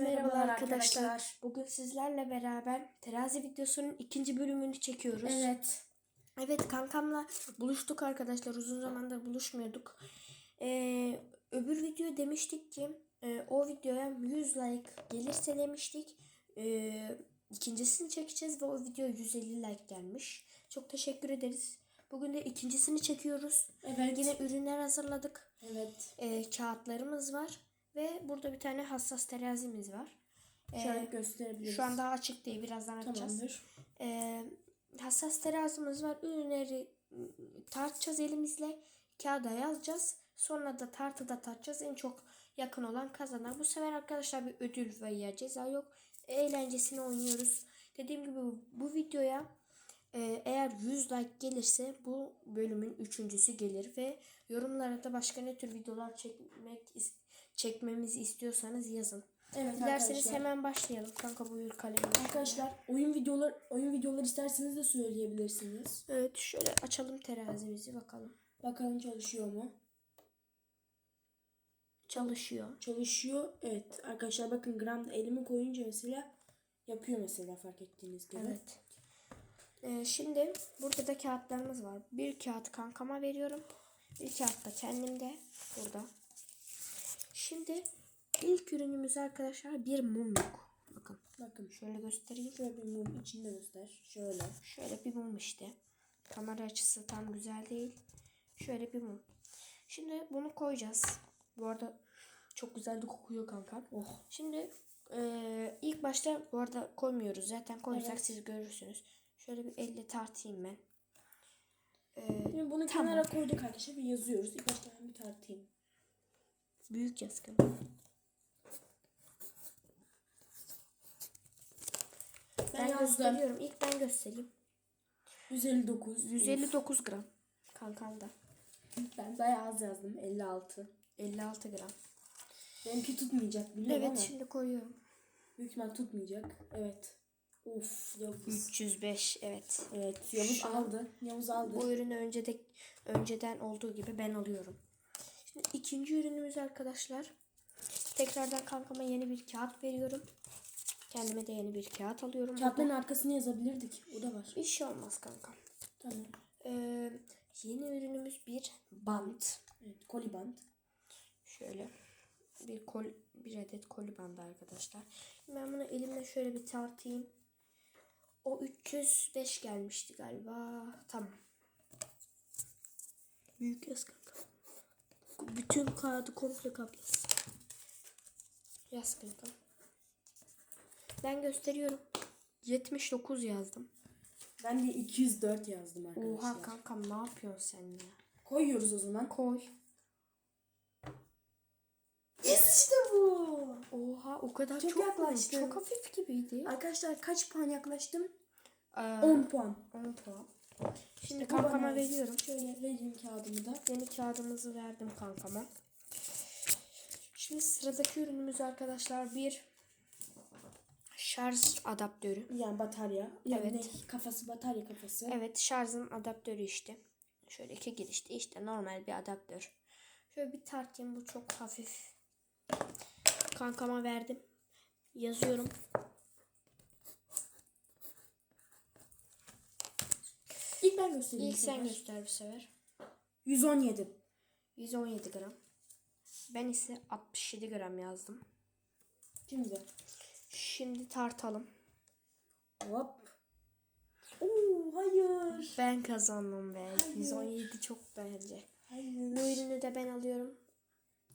Merhabalar arkadaşlar. Bugün sizlerle beraber terazi videosunun ikinci bölümünü çekiyoruz. Evet. Evet kankamla buluştuk arkadaşlar. Uzun zamandır buluşmuyorduk. Ee, öbür video demiştik ki e, o videoya 100 like gelirse demiştik. Ee, ikincisini çekeceğiz ve o video 150 like gelmiş. Çok teşekkür ederiz. Bugün de ikincisini çekiyoruz. Evet. Yine ürünler hazırladık. Evet. Ee, kağıtlarımız var. Ve burada bir tane hassas terazimiz var. Ee, Şöyle gösterebiliriz. şu an daha açık değil. Birazdan açacağız. Tamamdır. Ee, hassas terazimiz var. Ürünleri tartacağız elimizle. Kağıda yazacağız. Sonra da tartıda tartacağız. En çok yakın olan kazanar. Bu sefer arkadaşlar bir ödül veya ceza yok. Eğlencesini oynuyoruz. Dediğim gibi bu, videoya e, eğer 100 like gelirse bu bölümün üçüncüsü gelir ve yorumlara da başka ne tür videolar çekmek is- çekmemizi istiyorsanız yazın. Evet Dilerseniz arkadaşlar. hemen başlayalım. Kanka buyur kalemini. Arkadaşlar oyun videolar oyun videolar isterseniz de söyleyebilirsiniz. Evet şöyle açalım terazimizi bakalım. Bakalım çalışıyor mu? Çalışıyor. Çalışıyor. Evet arkadaşlar bakın gramda elimi koyunca mesela yapıyor mesela fark ettiğiniz gibi. Evet. Ee, şimdi burada da kağıtlarımız var. Bir kağıt kankama veriyorum. Bir kağıt da kendimde. Burada. Şimdi ilk ürünümüz arkadaşlar bir mumluk. Bakın Bakın şöyle göstereyim. şöyle bir mum içinde göster. Şöyle. Şöyle bir mum işte. Kamera açısı tam güzel değil. Şöyle bir mum. Şimdi bunu koyacağız. Bu arada çok güzel de kokuyor kanka. Oh. Şimdi eee, ilk başta bu arada koymuyoruz. Zaten koyarsak Evet. siz görürsünüz. Şöyle bir elle tartayım ben. Eee, Şimdi bunu Tamam. kenara koyduk arkadaşlar bir yazıyoruz. İlk başta ben bir tartayım. Büyük yazgın. Ben, Ben gösteriyorum. İlk ben göstereyim. 159. 159 gram. Kankamda. Ben bayağı az yazdım. 56. 56 gram. Benimki tutmayacak biliyorum Evet ama. şimdi koyuyorum. Büyük ihtimal tutmayacak. Evet. Of Yavuz. 305 evet. Evet Yavuz Şu aldı. Yavuz aldı. Bu ürünü önce de, önceden olduğu gibi ben alıyorum. Şimdi ikinci ürünümüz arkadaşlar. Tekrardan kankama yeni bir kağıt veriyorum. Kendime de yeni bir kağıt alıyorum. Kağıtların arkasına yazabilirdik. O da var. Bir şey olmaz kankam. Tamam. Ee, yeni ürünümüz bir bant. Evet. Koliband. Şöyle bir kol bir adet koli bandı arkadaşlar. Ben bunu elimle şöyle bir tartayım. O 305 gelmişti galiba. Tamam. Büyük yaz kanka. Bütün kağıdı komple kaplasın. Yaz kanka. Ben gösteriyorum. 79 yazdım. Ben de 204 yazdım arkadaşlar. Oha kankam ne yapıyorsun sen ya? Koyuyoruz o zaman. Koy. Yes işte bu. Oha o kadar Çok çok, yaklaştın. çok hafif gibiydi. Arkadaşlar kaç puan yaklaştım? Ee, 10 puan. 10 puan. Şimdi İşte kankama veriyorum. Şöyle vereyim kağıdımı da. Yeni kağıdımızı verdim kankama. Şimdi sıradaki ürünümüz arkadaşlar bir şarj adaptörü. Yani batarya. Yani Evet. ne? Kafası batarya kafası. Evet şarjın adaptörü işte. Şöyle iki girişte işte normal bir adaptör. Şöyle bir tartayım bu çok hafif. Kankama verdim. Yazıyorum. İlk ben göstereyim. İlk bu sen sefer. göster bir sefer. 117. 117 gram. Ben ise 67 gram yazdım. Şimdi. Şimdi tartalım. Hop. Oo hayır. Ben kazandım be. 117 çok bence. Bu Hayır. ürünü de ben alıyorum.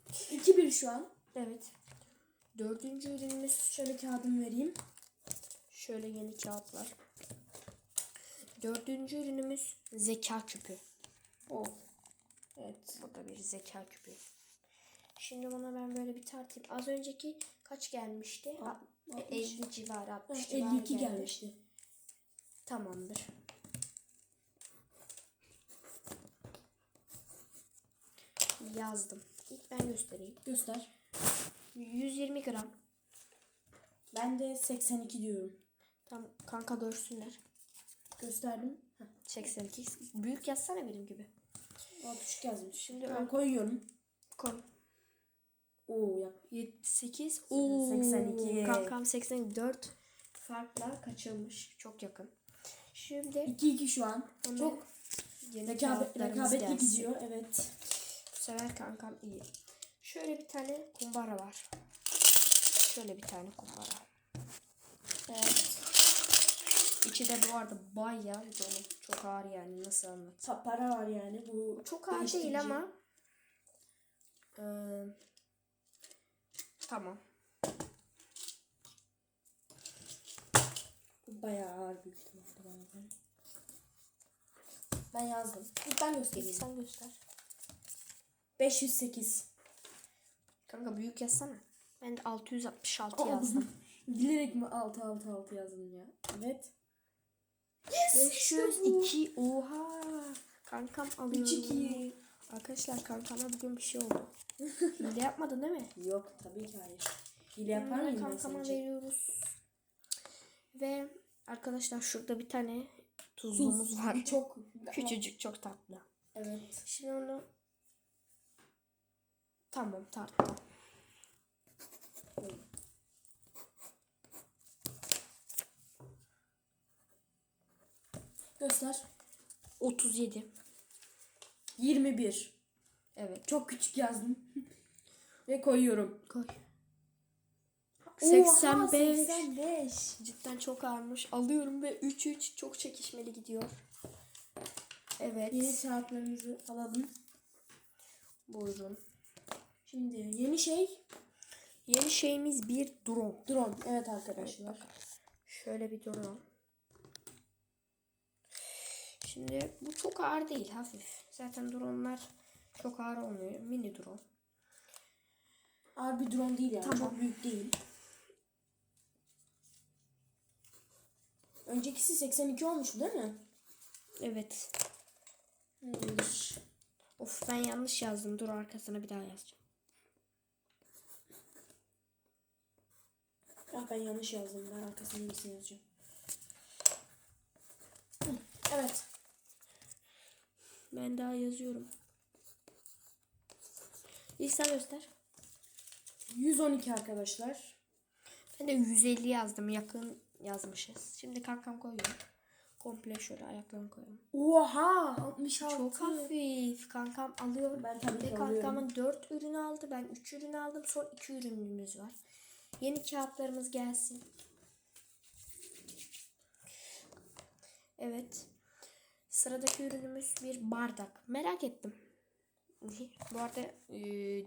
2-1 şu an. Evet. Dördüncü ürünümüz Şöyle kağıdımı vereyim. şöyle yeni kağıtlar. Dördüncü ürünümüz zeka küpü. Oh. Evet. Bu da bir zeka küpü. Şimdi buna ben böyle bir tartayım. Az önceki kaç gelmişti? A- A- 50 civarı 60 Evet, civarı 52 geldi. gelmişti. Tamamdır. Yazdım. İlk ben göstereyim. Göster. 120 gram. Ben de 82 diyorum. Tam kanka görsünler. Gösterdim. Heh, 82. Büyük yazsana benim gibi. o küçük yazmış. Şimdi Ben koyuyorum. Koy. Oo ya. 78. Oo, 82. Kankam 84 farkla kaçırmış. Çok yakın. Şimdi 2-2 şu an. Çok yeni rekabet, rekabetli gidiyor. Evet. Bu sefer kankam iyi. Şöyle bir tane kumbara var. Şöyle bir tane kumbara. Evet. İçi de bu arada bayağı dolu. Çok ağır yani nasıl anlat. Ta- para var yani. Bu Çok ağır değil değiştirici. ama. Eee, tamam. Bu bayağı ağır büyük ihtimalle. Ben yazdım. Ben göstereyim. Sen göster. 508. Kanka büyük yazsana. Ben de 666 Aa, yazdım. Bilerek mi 6 6 6 yazdım ya? Evet. 502 oha. Kankam alıyorum. 3-2. Arkadaşlar kankama bugün bir şey oldu. Hile yapmadın değil mi? Yok tabii ki hayır. Hile yapar Hemen mıyım ben kankama sence? veriyoruz. Ve arkadaşlar şurada bir tane tuzluğumuz var. Çok Küçücük çok tatlı. Evet. Şimdi onu tamam tarttım. Göster. 37. 21. Evet. Çok küçük yazdım. Ve koyuyorum. Koy. Oha, 85. 85. Cidden çok ağırmış. Alıyorum ve 3-3 çok çekişmeli gidiyor. Evet. Yeni kağıtlarımızı alalım. Buyurun. Şimdi yeni şey Yeni şeyimiz bir drone. drone. Evet arkadaşlar. Şöyle bir drone. Şimdi bu çok ağır değil hafif. Zaten dronelar çok ağır olmuyor. Mini drone. Ağır bir drone değil yani. Tamam. Çok büyük değil. Öncekisi 82 olmuştu değil mi? Evet. Hayır. Of ben yanlış yazdım. Dur arkasına bir daha yazacağım. Ah ben yanlış yazdım. Ben arkasına iyisini yazacağım. Hı, Evet. Ben daha yazıyorum. İlk sen göster. 112 arkadaşlar. Ben de 150 yazdım. Yakın yazmışız. Şimdi kankam koyuyor. Komple şöyle ayaklarını koyalım. Oha 66. Çok hafif. Kankam alıyor. Ben tabii Ve kankamın 4 ürünü aldı. Ben 3 ürün aldım. Son 2 ürünümüz var. Yeni kağıtlarımız gelsin. Evet. Sıradaki ürünümüz bir bardak. Merak ettim. Bu arada e,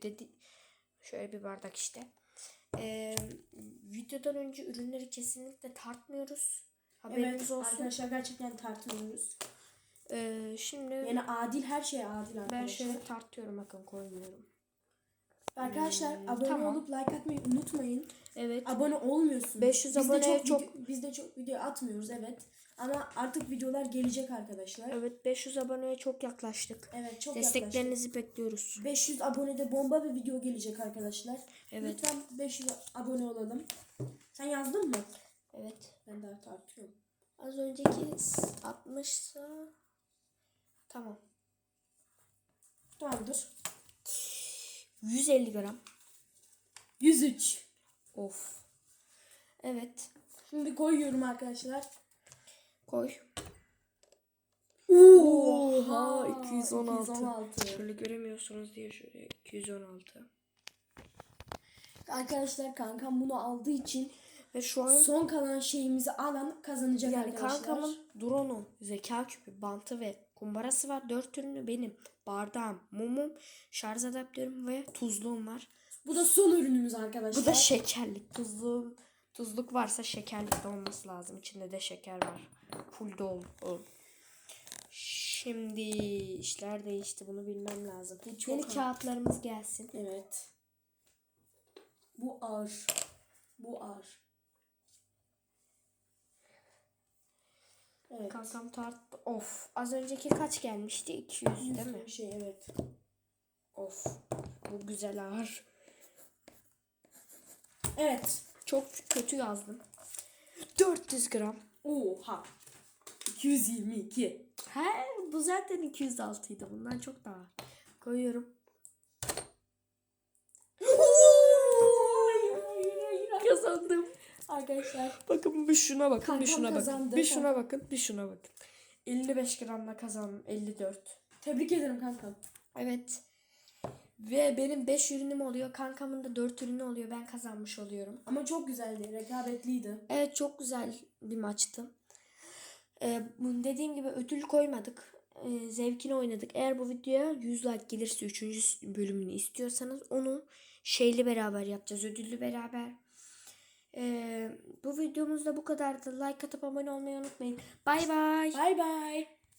dedi şöyle bir bardak işte. E, videodan önce ürünleri kesinlikle tartmıyoruz. Haberiniz Evet olsun. arkadaşlar gerçekten tartmıyoruz. E, şimdi Yani adil her şey adil arkadaşlar. ben şöyle tartıyorum bakın koymuyorum. Arkadaşlar abone tamam. olup like atmayı unutmayın. Evet. Abone olmuyorsunuz. 500 Biz de aboneye çok- video- biz de çok video atmıyoruz evet. Ama artık videolar gelecek arkadaşlar. Evet, Evet 500 aboneye çok yaklaştık. çok yaklaştık. Desteklerinizi bekliyoruz. 500 abonede bomba bir video gelecek arkadaşlar. Evet. Lütfen 500 abone olalım. Sen yazdın mı? Evet. Ben daha tartıyorum. Az önceki 60 tamam. Tamamdır. 150 gram. 103. Of. Evet. Şimdi koyuyorum arkadaşlar. Koy. Oha, 216. 216. Şöyle göremiyorsunuz diye şöyle 216. Arkadaşlar kankam bunu aldığı için Ve şu an son kalan şeyimizi alan kazanacak yani arkadaşlar. kankamın drone'un zeka küpü, bantı ve kumbarası var. Dört ürünü benim. Bardağım, mumum, şarj adaptörüm ve tuzluğum var. Bu da son ürünümüz arkadaşlar. Bu da şekerlik. Tuzluğum, tuzluk varsa şekerlik de olması lazım. İçinde de şeker var. Full dolu. Şimdi işler değişti. Bunu bilmem lazım. çok Yeni kağıtlarımız gelsin. Evet. Bu ağır. Bu ağır. Evet. Kankam tarttı. Of. Az önceki kaç gelmişti? 200 değil mi? Şey evet. Of. Bu güzel ağır. Evet. Çok kötü yazdım. 400 gram. Oha. 222. He, bu zaten 206 idi. Bundan çok daha. Koyuyorum. kazandım. Arkadaşlar Bakın bir şuna bakın, Kankam bir şuna bakın. kazandı. Bir şuna bakın, bir şuna bakın. 55 gramla kazandım, 54. tebrik ederim kankam. Evet. Ve benim 5 ürünüm oluyor. Kankamın da 4 ürünü oluyor. Ben kazanmış oluyorum. Ama çok güzeldi. Rekabetliydi. Evet çok güzel bir maçtı. Ee, dediğim gibi ödül koymadık. Ee, zevkini oynadık. Eğer bu videoya 100 like gelirse 3. bölümünü istiyorsanız onu şeyli beraber yapacağız. Ödüllü beraber. Ee, bu videomuzda bu kadardı. Like atıp abone olmayı unutmayın. Bay bay. Bay bay.